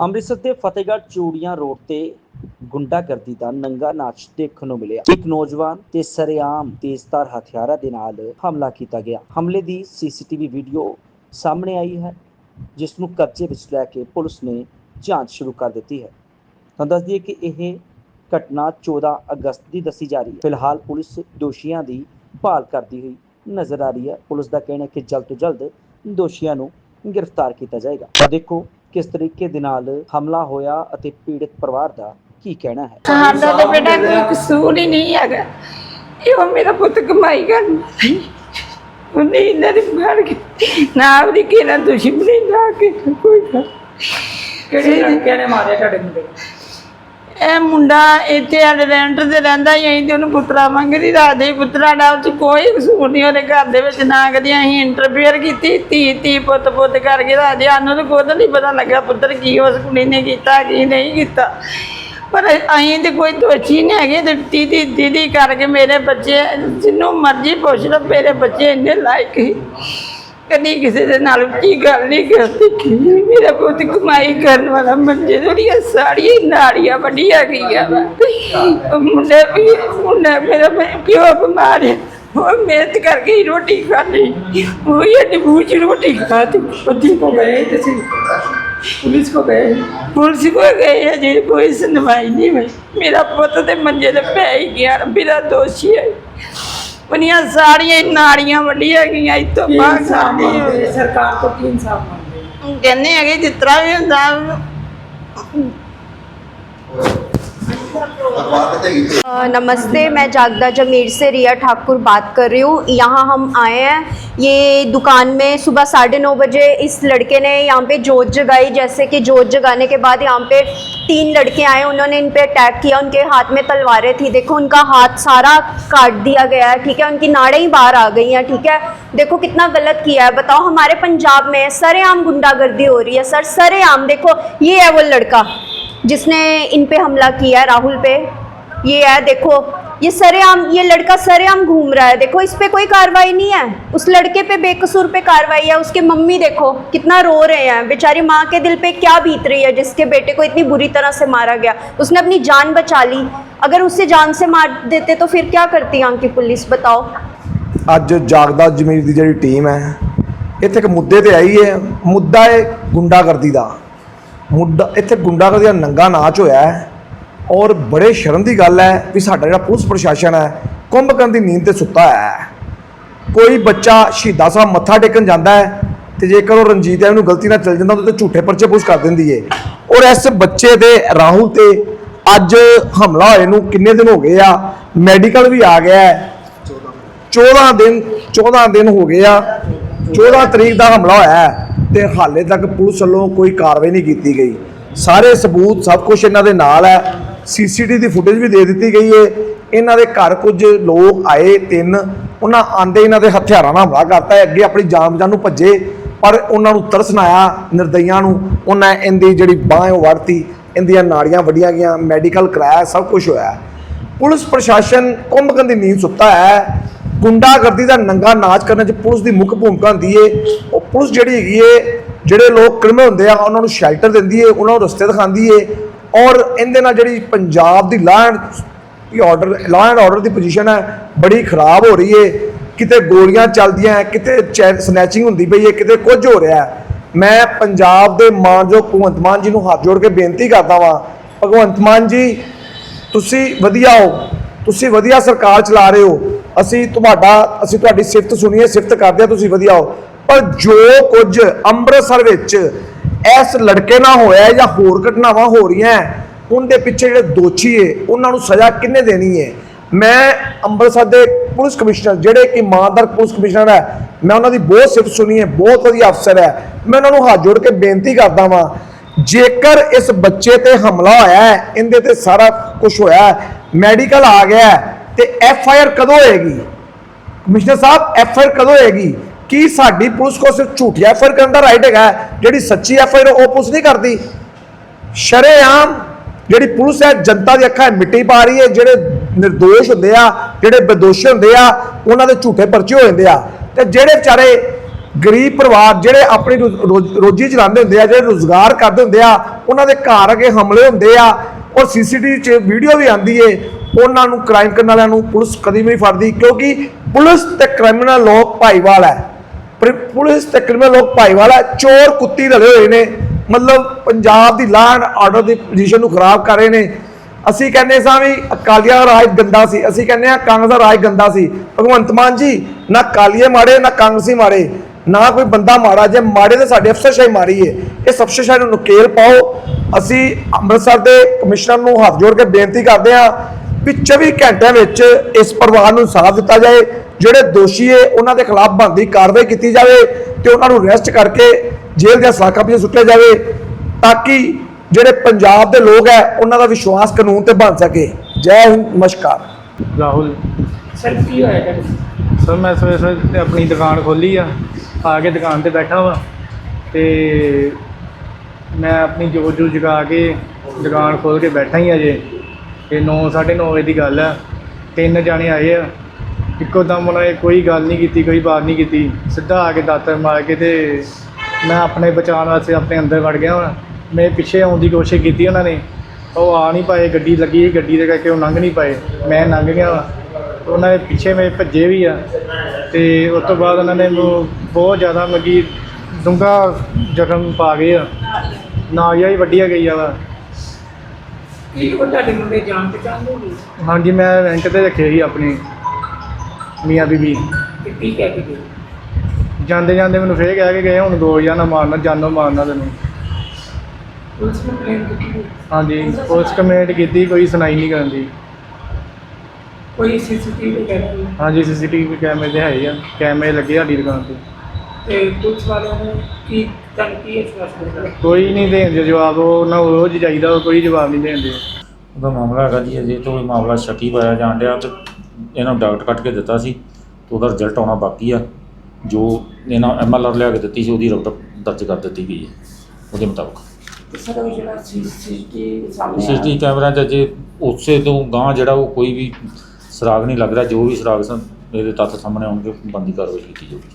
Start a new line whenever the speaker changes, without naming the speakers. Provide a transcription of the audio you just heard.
ਅੰਮ੍ਰਿਤਸਰ ਦੇ ਫਤਿਹਗੜ੍ਹ ਚੂੜੀਆਂ ਰੋਡ ਤੇ ਗੁੰਡਾਗਰਦੀ ਦਾ ਨੰਗਾ ਨਾਚ ਦੇਖਣ ਨੂੰ ਮਿਲਿਆ। ਇੱਕ ਨੌਜਵਾਨ ਤੇ ਸਰੇਆਮ ਤੇਜ਼ਧਾਰ ਹਥਿਆਰਾਂ ਦੇ ਨਾਲ ਹਮਲਾ ਕੀਤਾ ਗਿਆ। ਹਮਲੇ ਦੀ ਸੀਸੀਟੀਵੀ ਵੀਡੀਓ ਸਾਹਮਣੇ ਆਈ ਹੈ, ਜਿਸ ਨੂੰ ਕਬਜ਼ੇ ਵਿੱਚ ਲੈ ਕੇ ਪੁਲਿਸ ਨੇ ਜਾਂਚ ਸ਼ੁਰੂ ਕਰ ਦਿੱਤੀ ਹੈ। ਤਾਂ ਦੱਸ ਦਈਏ ਕਿ ਇਹ ਘਟਨਾ 14 ਅਗਸਤ ਦੀ ਦੱਸੀ ਜਾ ਰਹੀ ਹੈ। ਫਿਲਹਾਲ ਪੁਲਿਸ ਦੋਸ਼ੀਆਂ ਦੀ ਭਾਲ ਕਰਦੀ ਹੋਈ ਨਜ਼ਰ ਆ ਰਹੀ ਹੈ। ਪੁਲਿਸ ਦਾ ਕਹਿਣਾ ਹੈ ਕਿ ਜਲਦ ਤੋਂ ਜਲਦ ਦੋਸ਼ੀਆਂ ਨੂੰ ਗ੍ਰਿਫਤਾਰ ਕੀਤਾ ਜਾਏਗਾ। ਤਾਂ ਦੇਖੋ ਕਿਸ ਤਰੀਕੇ ਦੇ ਨਾਲ ਹਮਲਾ ਹੋਇਆ ਅਤੇ ਪੀੜਤ ਪਰਿਵਾਰ ਦਾ ਕੀ ਕਹਿਣਾ ਹੈ
ਸਾਡਾ ਤਾਂ ਬੇਟਾ ਕੋਈ ਕਸੂਰ ਹੀ ਨਹੀਂ ਹੈਗਾ ਇਹ ਮੇਰਾ ਪੁੱਤ ਕਮਾਈ ਕਰਦਾ ਉਹਨੇ ਇਹਨਾਂ ਦੇ ਮਾਰ ਕੇ ਨਾ ਉਹਦੀ ਕਿਹਨਾਂ ਦੁਸ਼ਮਣੀ ਨਾ ਕਿ ਕੋਈ।
ਕਿਹੜੇ ਨੇ ਮਾਰਿਆ ਤੁਹਾਡੇ ਮੁੰਡੇ ਨੂੰ?
ਇਹ ਮੁੰਡਾ ਇੱਥੇ ਸਾਡੇ ਰੈਂਟ ਤੇ ਰਹਿੰਦਾ ਹੀ ਅਸੀਂ ਤੇ ਉਹਨੂੰ ਪੁੱਤਰਾ ਮੰਗਦੀ ਰਾਦੇ ਪੁੱਤਰਾ ਦਾ ਉਹ 'ਚ ਕੋਈ ਕਸੂਰ ਨਹੀਂ ਉਹਦੇ ਘਰ ਦੇ ਵਿੱਚ ਨਾ ਕਦੀ ਅਸੀਂ ਇੰਟਰਫੇਅਰ ਕੀਤੀ, ਧੀ ਧੀ, ਪੁੱਤ ਪੁੱਤ ਕਰਕੇ ਰਾਦੇ ਸਾਨੂੰ ਤਾਂ ਖੁਦ ਨਹੀਂ ਪਤਾ ਲੱਗਾ ਪੁੱਤਰ ਕੀ ਉਸ ਕੁੜੀ ਨੇ ਕੀਤਾ, ਕੀ ਨਹੀਂ ਕੀਤਾ। ਪਰ ਅਸੀਂ ਤੇ ਕੋਈ ਦੋਸ਼ੀ ਨਹੀਂ ਹੈਗੇ, ਤੇ ਦੀਦੀ ਦੀਦੀ ਕਰਕੇ ਮੇਰੇ ਬੱਚੇ, ਜਿੰਨੂੰ ਮਰਜ਼ੀ ਪੁੱਛ ਲਓ, ਮੇਰੇ ਬੱਚੇ ਇੰਨੇ ਲਾਇਕ ਹੀ ਕਦੀ ਕਿਸੇ ਦੇ ਨਾਲ ਉੱਚੀ ਗੱਲ ਨਹੀਂ ਕਰਦੀ। ਕਿ ਮੇਰਾ ਪੁੱਤ ਕਮਾਈ ਕਰਨ ਵਾਲਾ ਮੰਜੇ ਥੋੜੀਆਂ ਸਾੜੀਆਂ, ਨਾੜੀਆਂ ਵੱਡੀਆਂ ਗਈਆਂ। ਵਾ ਮੁੰਡੇ ਵੀ, ਮੁੰਡਾ ਮੇਰਾ ਪਿਓ ਬਿਮਾਰ ਹੈ। ਉਹ ਮਿਹਨਤ ਕਰਕੇ ਹੀ ਰੋਟੀ ਖਾਣੀ ਉਹ ਹੀ ਅੱਜ ਬੂਝ ਰੋਟੀ ਖਾਤੀ ਪਤੀ
ਕੋ ਗਏ ਤੁਸੀਂ? ਪੁਲਿਸ ਕੋ ਗਏ
ਪੁਲਿਸ ਕੋ ਗਏ ਅਜੇ ਕੋਈ ਸੁਣਵਾਈ ਨਹੀਂ ਹੋਈ। ਮੇਰਾ ਪੁੱਤ ਤੇ ਮੰਜੇ ਤੇ ਪੈ ਹੀ ਗਿਆ ਮੇਰਾ ਦੋਸ਼ੀ ਹੈ ਉਹਨੀਆਂ ਸਾੜੀਆਂ ਹੀ ਨਾੜੀਆਂ ਵੱਡੀਆਂ ਗਈਆਂ ਇਤੋਂ
ਕੀ
ਬਾਹਰ
ਇਨਸਾਫ
ਸਾਡੀ
ਮੰਗਦੇ ਸਰਕਾਰ ਤੋਂ ਕੀ ਇਨਸਾਫ ਮੰਗਦੇ?
ਕਹਿੰਦੇ ਹੈਗੇ ਜਿਸ ਤਰ੍ਹਾਂ ਵੀ ਹੁੰਦਾ
नमस्ते, मैं जागदा जमीर से रिया ठाकुर बात कर रही हूँ। यहाँ हम आए हैं। ये दुकान में सुबह साढ़े नौ बजे इस लड़के ने यहाँ पे जोत जगाई। जैसे कि जोत जगाने के बाद यहाँ पे तीन लड़के आए, उन्होंने इन पे अटैक किया। उनके हाथ में तलवारें थी। देखो, उनका हाथ सारा काट दिया गया है, ठीक है? उनकी नाड़ें ही बाहर आ गई हैं, ठीक है? देखो, कितना गलत किया है। बताओ, हमारे पंजाब में सरेआम गुंडागर्दी हो रही है, सर। सरेआम, देखो, ये है वो लड़का। जिसने इन पे हमला किया है राहुल पे ये है देखो ये सरेआम ये लड़का सरेआम घूम रहा है देखो इस पे कोई कार्रवाई नहीं है उस लड़के पे बेकसूर पे कार्रवाई है उसके मम्मी देखो कितना रो रहे हैं बेचारी माँ के दिल पे क्या बीत रही है जिसके बेटे को इतनी बुरी तरह से मारा गया उसने अपनी जान बचा ली अगर उससे जान से मार देते तो फिर क्या करती यहाँ की पुलिस बताओ
ਅੱਜ ਜਾਗਦਾ ਜ਼ਮੀਰ ਦੀ ਜਿਹੜੀ ਟੀਮ ਹੈ ਇੱਥੇ ਇੱਕ ਮੁੱਦੇ ਤੇ ਆਈ ਹੈ ਮੁੱਦਾ ਹੈ ਗੁੰਡਾਗਰਦੀ ਦਾ ਮੁੱਦਾ ਇੱਥੇ ਗੁੰਡਾਗਰਦੀ ਦਾ ਨੰਗਾ ਨਾਚ ਹੋਇਆ ਹੈ ਔਰ ਬੜੇ ਸ਼ਰਮ ਦੀ ਗੱਲ ਹੈ ਵੀ ਸਾਡਾ ਜਿਹੜਾ ਪੁਲਿਸ ਪ੍ਰਸ਼ਾਸਨ ਹੈ ਕੁੰਭਕਰਨ ਦੀ ਨੀਂਦ ਤੇ ਸੁੱਤਾ ਹੈ। ਕੋਈ ਬੱਚਾ ਸ਼ਹੀਦਾਂ ਸਾਹਿਬ ਮੱਥਾ ਟੇਕਣ ਜਾਂਦਾ ਹੈ ਤੇ ਜੇਕਰ ਉਹ ਰਣਜੀਤ ਹੈ ਉਹਨੂੰ ਗਲਤੀ ਨਾਲ ਚਲ ਜਾਂਦਾ ਉਹਦੇ ਤੇ ਝੂਠੇ ਪਰਚੇ ਪੁਲਿਸ ਕਰ ਦਿੰਦੀ ਹੈ ਔਰ ਇਸ ਬੱਚੇ ਦੇ ਰਾਹੁਲ ਤੇ ਅੱਜ ਹਮਲਾ ਹੋਏ ਨੂੰ ਕਿੰਨੇ ਦਿਨ ਹੋ ਗਏ ਆ? ਮੈਡੀਕਲ ਵੀ ਆ ਗਿਆ ਹੈ। 14 ਦਿਨ 14 ਦਿਨ ਹੋ ਗਏ ਆ। 14 ਤਰੀਕ ਦਾ ਹਮਲਾ ਹੋਇਆ ਹੈ। ਤੇ ਹਾਲੇ ਤੱਕ ਪੁਲਿਸ ਵੱਲੋਂ ਕੋਈ ਕਾਰਵਾਈ ਨਹੀਂ ਕੀਤੀ ਗਈ। ਸਾਰੇ ਸਬੂਤ ਸਭ ਕੁਝ ਇਹਨਾਂ ਦੇ ਨਾਲ ਹੈ। ਸੀਸੀਟੀਵੀ ਦੀ ਫੁਟੇਜ ਵੀ ਦੇ ਦਿੱਤੀ ਗਈ ਹੈ ਇਹਨਾਂ ਦੇ ਘਰ ਕੁਝ ਲੋਕ ਆਏ, ਤਿੰਨ। ਉਹਨਾਂ ਆਂਦੇ ਇਹਨਾਂ ਦੇ ਹਥਿਆਰਾਂ ਨਾਲ ਹਮਲਾ ਕਰਤਾ ਹੈ। ਅੱਗੇ ਆਪਣੀ ਜਾਨ ਬਚਾਉਣ ਨੂੰ ਭੱਜੇ, ਪਰ ਉਹਨਾਂ ਨੂੰ ਤਰਸ ਨਾ ਆਇਆ ਨਿਰਦਈਆਂ ਨੂੰ। ਉਹਨਾਂ ਇਹਦੀ ਜਿਹੜੀ ਬਾਹ ਉਹ ਵੜਤੀ ਇਹਦੀਆਂ ਨਾੜੀਆਂ ਵੱਡੀਆਂ ਗਈਆਂ ਮੈਡੀਕਲ ਕਰਾਇਆ, ਸਭ ਕੁਝ ਹੋਇਆ। ਪੁਲਿਸ ਪ੍ਰਸ਼ਾਸਨ ਕੁੰਭਕਰਨ ਦੀ ਨੀਂਦ ਸੁੱਤਾ ਹੈ। ਗੁੰਡਾਗਰਦੀ ਦਾ ਨੰਗਾ ਨਾਚ ਕਰਨ 'ਚ ਪੁਲਿਸ ਦੀ ਮੁੱਖ ਭੂਮਿਕਾ ਹੁੰਦੀ ਏ। ਉਹ ਪੁਲਿਸ ਜਿਹੜੀ ਹੈਗੀ ਏ ਜਿਹੜੇ ਲੋਕ ਕ੍ਰਿਮੀਨਲ ਹੁੰਦੇ ਆ ਉਹਨਾਂ ਨੂੰ ਸ਼ੈਲਟਰ ਦਿੰਦੀ ਏ ਉਹਨਾਂ ਨੂੰ ਰਸਤੇ ਦਿਖਾਉਂਦੀ ਏ ਔਰ ਇਹਦੇ ਨਾਲ ਜਿਹੜੀ ਪੰਜਾਬ ਦੀ ਲਾਅ ਐਂਡ ਦੀ ਆਰਡਰ ਲਾਅ ਐਂਡ ਆਰਡਰ ਦੀ ਪੋਜੀਸ਼ਨ ਹੈ ਬੜੀ ਖਰਾਬ ਹੋ ਰਹੀ ਏ। ਕਿਤੇ ਗੋਲੀਆਂ ਚੱਲਦੀਆਂ ਹੈ, ਕਿਤੇ ਸਨੈਚਿੰਗ ਹੁੰਦੀ ਪਈ ਏ ਕਿਤੇ ਕੁਝ ਹੋ ਰਿਹਾ ਮੈਂ ਪੰਜਾਬ ਦੇ ਮਾਨਯੋਗ ਭਗਵੰਤ ਮਾਨ ਜੀ ਨੂੰ ਹੱਥ ਜੋੜ ਕੇ ਬੇਨਤੀ ਕਰਦਾ ਵਾਂ ਭਗਵੰਤ ਮਾਨ ਜੀ ਤੁਸੀਂ ਵਧੀਆ ਹੋ ਤੁਸੀਂ ਵਧੀਆ ਸਰਕਾਰ ਚਲਾ ਰਹੇ ਹੋ ਅਸੀਂ ਤੁਹਾਡਾ, ਅਸੀਂ ਤੁਹਾਡੀ ਸਿਫਤ ਸੁਣੀ ਹੈ, ਸਿਫਤ ਕਰਦੇ ਆ ਤੁਸੀਂ ਵਧੀਆ ਹੋ। ਪਰ ਜੋ ਕੁਝ ਅੰਮ੍ਰਿਤਸਰ ਵਿੱਚ ਇਸ ਲੜਕੇ ਨਾਲ ਹੋਇਆ ਜਾਂ ਹੋਰ ਘਟਨਾਵਾਂ ਹੋ ਰਹੀਆਂ ਉਹਦੇ ਪਿੱਛੇ ਜਿਹੜੇ ਦੋਸ਼ੀ ਏ ਉਹਨਾਂ ਨੂੰ ਸਜ਼ਾ ਕਿੰਨੇ ਦੇਣੀ ਹੈ? ਮੈਂ ਅੰਮ੍ਰਿਤਸਰ ਦੇ ਪੁਲਿਸ ਕਮਿਸ਼ਨਰ, ਜਿਹੜੇ ਕਿ ਇਮਾਨਦਾਰ ਪੁਲਿਸ ਕਮਿਸ਼ਨਰ ਹੈ, ਮੈਂ ਉਹਨਾਂ ਦੀ ਬਹੁਤ ਸਿਫਤ ਸੁਣੀ ਹੈ, ਬਹੁਤ ਵਧੀਆ ਅਫਸਰ ਹੈ। ਮੈਂ ਉਹਨਾਂ ਨੂੰ ਹੱਥ ਜੋੜ ਕੇ ਬੇਨਤੀ ਕਰਦਾ ਵਾਂ, ਜੇਕਰ ਇਸ ਬੱਚੇ ਤੇ ਹਮਲਾ ਹੋਇਆ ਹੈ, ਇਹਦੇ ਤੇ ਸਾਰਾ ਕੁਝ ਹੋਇਆ ਮੈਡੀਕਲ ਆ ਗਿਆ ਤੇ ਐਫ ਆਈ ਆਰ ਕਦੋਂ ਹੋਏਗੀ? ਕਮਿਸ਼ਨਰ ਸਾਹਿਬ ਐਫ ਆਈ ਆਰ ਕਦੋਂ ਹੋਏਗੀ? ਕੀ ਸਾਡੀ ਪੁਲਿਸ ਕੋਲ ਸਿਰਫ ਝੂਠੀ ਐਫ ਆਈ ਆਰ ਕਰਨ ਦਾ ਰਾਈਟ ਹੈਗਾ? ਜਿਹੜੀ ਸੱਚੀ ਐਫ ਆਈ ਆਰ ਉਹ ਪੁਲਿਸ ਨਹੀਂ ਕਰਦੀ। ਸ਼ਰੇਆਮ ਜਿਹੜੀ ਪੁਲਿਸ ਹੈ, ਜਨਤਾ ਦੀ ਅੱਖਾਂ ਮਿੱਟੀ ਪਾ ਰਹੀ ਹੈ। ਜਿਹੜੇ નિર્ਦੋਸ਼ ਹੁੰਦੇ ਆ, ਜਿਹੜੇ ਬੇਦੋਸ਼ ਹੁੰਦੇ ਆ, ਉਹਨਾਂ ਦੇ ਝੂਠੇ ਪਰਚੇ ਹੋ ਜਾਂਦੇ ਆ। ਤੇ ਜਿਹੜੇ ਵਿਚਾਰੇ ਗਰੀਬ ਪਰਿਵਾਰ, ਜਿਹੜੇ ਆਪਣੀ ਰੋ- ਰੋਜੀ ਚਲਾਉਂਦੇ ਹੁੰਦੇ ਆ, ਜਿਹੜੇ ਰੋਜ਼ਗਾਰ ਕਰਦੇ ਹੁੰਦੇ ਆ, ਉਹਨਾਂ ਦੇ ਘਰ ਅੱਗੇ ਹਮਲੇ ਹੁੰਦੇ ਆ, ਔਰ ਸੀਸੀਟੀਵੀ 'ਚ ਵੀਡੀਓ ਵੀ ਆਂਦੀ ਏ ਉਹਨਾਂ ਨੂੰ ਕ੍ਰਾਈਮ ਕਰਨ ਵਾਲਿਆਂ ਨੂੰ ਪੁਲਿਸ ਕਦੀ ਵੀ ਨਹੀਂ ਫੜਦੀ, ਕਿਉਂਕਿ ਪੁਲਿਸ ਤੇ ਕ੍ਰਿਮੀਨਲ ਲੋਕ ਭਾਈਵਾਲ ਹੈ। ਪਰ ਪੁਲਿਸ ਤੇ ਕ੍ਰਿਮੀਨਲ ਲੋਕ ਭਾਈਵਾਲ ਹੈ, ਚੋਰ ਕੁੱਤੀ ਰਲੇ ਹੋਏ ਨੇ, ਮਤਲਬ ਪੰਜਾਬ ਦੀ ਲਾਅ ਐਂਡ ਆਰਡਰ ਦੀ ਪੋਜੀਸ਼ਨ ਨੂੰ ਖਰਾਬ ਕਰ ਰਹੇ ਨੇ। ਅਸੀਂ ਕਹਿੰਦੇ ਸਾਂ ਵੀ ਅਕਾਲੀਆਂ ਦਾ ਰਾਜ ਗੰਦਾ ਸੀ, ਅਸੀਂ ਕਹਿੰਦੇ ਆ ਕਾਂਗਰਸ ਦਾ ਰਾਜ ਗੰਦਾ ਸੀ। ਭਗਵੰਤ ਮਾਨ ਜੀ, ਨਾ ਕਾਲੀਏ ਮਾੜੇ, ਨਾ ਕਾਂਗਰਸੀ ਮਾੜੇ, ਨਾ ਕੋਈ ਬੰਦਾ ਮਾੜਾ, ਜੇ ਮਾੜੇ ਤੇ ਸਾਡੇ ਅਫਸਰਸ਼ਾਹੀ ਮਾਰੀ ਏ ਇਸ ਅਫਸਰਸ਼ਾਹੀ ਨੂੰ ਨੁਕੇਲ ਪਾਓ। ਅਸੀਂ ਅੰਮ੍ਰਿਤਸਰ ਦੇ ਕਮਿਸ਼ਨਰ ਨੂੰ ਹੱਥ ਜੋੜ ਕੇ ਬੇਨਤੀ ਕਰਦੇ ਹਾਂ ਵੀ 24 ਘੰਟਿਆਂ ਵਿੱਚ ਇਸ ਪਰਿਵਾਰ ਨੂੰ ਇਨਸਾਫ ਦਿੱਤਾ ਜਾਏ ਜਿਹੜੇ ਦੋਸ਼ੀ ਏ ਉਹਨਾਂ ਦੇ ਖਿਲਾਫ ਬਣਦੀ ਕਾਰਵਾਈ ਕੀਤੀ ਜਾਵੇ ਤੇ ਉਹਨਾਂ ਨੂੰ ਅਰੈਸਟ ਕਰਕੇ ਜੇਲ੍ਹ ਦੀਆਂ ਸਲਾਖਾਂ ਪਿੱਛੇ ਸੁੱਟਿਆ ਜਾਵੇ ਤਾਂ ਕਿ ਜਿਹੜੇ ਪੰਜਾਬ ਦੇ ਲੋਕ ਹੈ ਉਹਨਾਂ ਦਾ ਵਿਸ਼ਵਾਸ ਕਾਨੂੰਨ ਤੇ ਬਣ ਸਕੇ। ਜੈ ਹਿੰਦ ਨਮਸਕਾਰ।
ਰਾਹੁਲ।
ਸਰ ਕੀ ਹੋਇਆ
ਸਰ ਮੈਂ ਸਵੇਰੇ ਸਵੇਰੇ ਤੇ ਆਪਣੀ ਦੁਕਾਨ ਖੋਲੀ ਆ ਆ ਕੇ ਦੁਕਾਨ ਤੇ ਬੈਠਾ ਵਾਂ ਤੇ ਮੈਂ ਆਪਣੀ ਜੋਤ ਜੂ ਜਗਾ ਕੇ ਦੁਕਾਨ ਖੋਲ ਕੇ ਬੈਠਾ ਹੀ ਅਜੇ। ਤੇ 9 9:30 ਵਜੇ ਦੀ ਗੱਲ ਆ। ਤਿੰਨ ਜਾਣੇ ਆਏ ਆ। ਇੱਕੋ ਦਮ ਉਹਨਾਂ ਨੇ ਕੋਈ ਗੱਲ ਨਹੀਂ ਕੀਤੀ, ਕੋਈ ਬਾਤ ਨਹੀਂ ਕੀਤੀ। ਸਿੱਧਾ ਆ ਕੇ ਦਾਤਰ ਮਾਰ ਕੇ ਤੇ ਮੈਂ ਆਪਣੇ ਬਚਾਉਣ ਵਾਸਤੇ ਆਪਣੇ ਅੰਦਰ ਵੜ ਗਿਆ ਵਾਂ। ਮੈਂ ਪਿੱਛੇ ਆਉਣ ਦੀ ਕੋਸ਼ਿਸ਼ ਕੀਤੀ ਉਹਨਾਂ ਨੇ। ਉਹ ਆ ਨਹੀਂ ਪਾਏ, ਗੱਡੀ ਲੱਗੀ ਗੱਡੀ ਦੇ ਕਰਕੇ ਉਹ ਲੰਘ ਨਹੀਂ ਪਾਏ। ਮੈਂ ਲੰਘ ਗਿਆ ਵਾਂ। ਉਹਨਾਂ ਦੇ ਪਿੱਛੇ ਮੇਰੇ ਭੱਜੇ ਵੀ ਆ। ਤੇ ਉਸ ਤੋਂ ਬਾਅਦ ਉਹਨਾਂ ਨੇ ਮੈਨੂੰ ਬਹੁਤ ਜ਼ਿਆਦਾ ਮਗੀ ਡੂੰਘਾ ਜ਼ਖਮ ਪਾ ਗਏ ਆ। ਨਾਲੀਆਂ ਹੀ ਵੱਡੀਆਂ ਗਈ ਆ ਵਾ।
ਕੀ ਉਹ ਤੁਹਾਡੇ ਮੁੰਡੇ ਜਾਣ ਪਛਾਣ ਦੇ ਹੋਗੇ
ਹਾਂਜੀ ਮੈਂ ਰੈਂਟ ਤੇ ਰੱਖੇ ਸੀ ਆਪਣੀ ਮੀਆਂ ਬੀਬੀ।
ਤੇ ਕੀ ਕਹਿ ਕੇ ਗਏ?
ਜਾਂਦੇ ਜਾਂਦੇ ਮੈਨੂੰ ਫੇਰ ਕਹਿ ਕੇ ਗਏ ਹੁਣ ਦੋ ਹਜ਼ਾਰ ਨਾ ਮਾਰਨਾ ਜਾਨੋਂ ਮਾਰਨਾ ਤੈਨੂੰ।
ਪੁਲਿਸ ਨੂੰ ਕਲੇਮ ਕੀਤੀ।
ਹਾਂਜੀ ਪੁਲਿਸ ਕੰਪਲੇਂਟ ਕੀਤੀ ਕੋਈ ਸੁਣਾਈ ਨਹੀਂ ਕਰਨ ਦੀ।
ਕੋਈ ਸੀਸੀਟੀਵੀ ਵਗੈਰਾ ਨਹੀਂ
ਹਾਂਜੀ ਸੀਸੀਟੀਵੀ ਕੈਮਰੇ ਤੇ ਹੈ ਹੀ ਆ। ਕੈਮਰੇ ਲੱਗੇ ਸਾਡੀ ਦੁਕਾਨ ਤੇ।
ਤੇ ਪੁਲਿਸ ਵਾਲਿਆਂ ਨੇ ਕੀ ਤੁਹਾਨੂੰ ਕੀ ਅਸ਼ਵਾਸ ਦਿੱਤਾ
ਕੋਈ ਨਹੀਂ ਦੇਣਦੇ ਜਵਾਬ ਉਹ ਨਾ ਰੋਜ਼ ਜਾਈਦਾ ਕੋਈ ਜਵਾਬ ਨਹੀਂ ਦੇਣਦੇ
ਉਹਦਾ ਮਾਮਲਾ ਹੈਗਾ ਜੀ ਅਜੇ ਤੋਂ ਇਹ ਮਾਮਲਾ ਸ਼ੱਕੀ ਪਾਇਆ ਜਾਣ ਡਿਆ ਤੇ ਇਹਨਾਂ ਨੂੰ ਡਾਕਟਰ ਕੱਟ ਕੇ ਦਿੱਤਾ ਸੀ ਤੇ ਉਹਦਾ ਰਿਜ਼ਲਟ ਆਉਣਾ ਬਾਕੀ ਆ। ਜੋ ਇਹਨਾਂ ਐਮਐਲਆਰ ਲਿਆ ਕੇ ਦਿੱਤੀ ਸੀ ਉਹਦੀ ਰਿਪੋਰਟ ਦਰਜ ਕਰ ਦਿੱਤੀ ਗਈ ਹੈ ਉਹਦੇ ਮੁਤਾਬਕ।
ਸਰ ਉਹ ਜਿਹੜਾ ਸੀਸੀਟੀਵੀ ਸਾਹਮਣੇ
ਕੈਮਰਾ ਤੇ ਅਜੇ ਉਸੇ ਤੋਂ ਗਾਂ ਜਿਹੜਾ ਉਹ ਕੋਈ ਵੀ ਸੁਰਾਗ ਨਹੀਂ ਲੱਗ ਰਿਹਾ ਜੋ ਵੀ ਸੁਰਾਗ ਸਨ ਇਹਦੇ ਤੱਥ ਸਾਹਮਣੇ ਆਉਣਗੇ ਬੰਦੀ ਕਾਰਵਾਈ ਕੀਤੀ ਜਾਊਗੀ।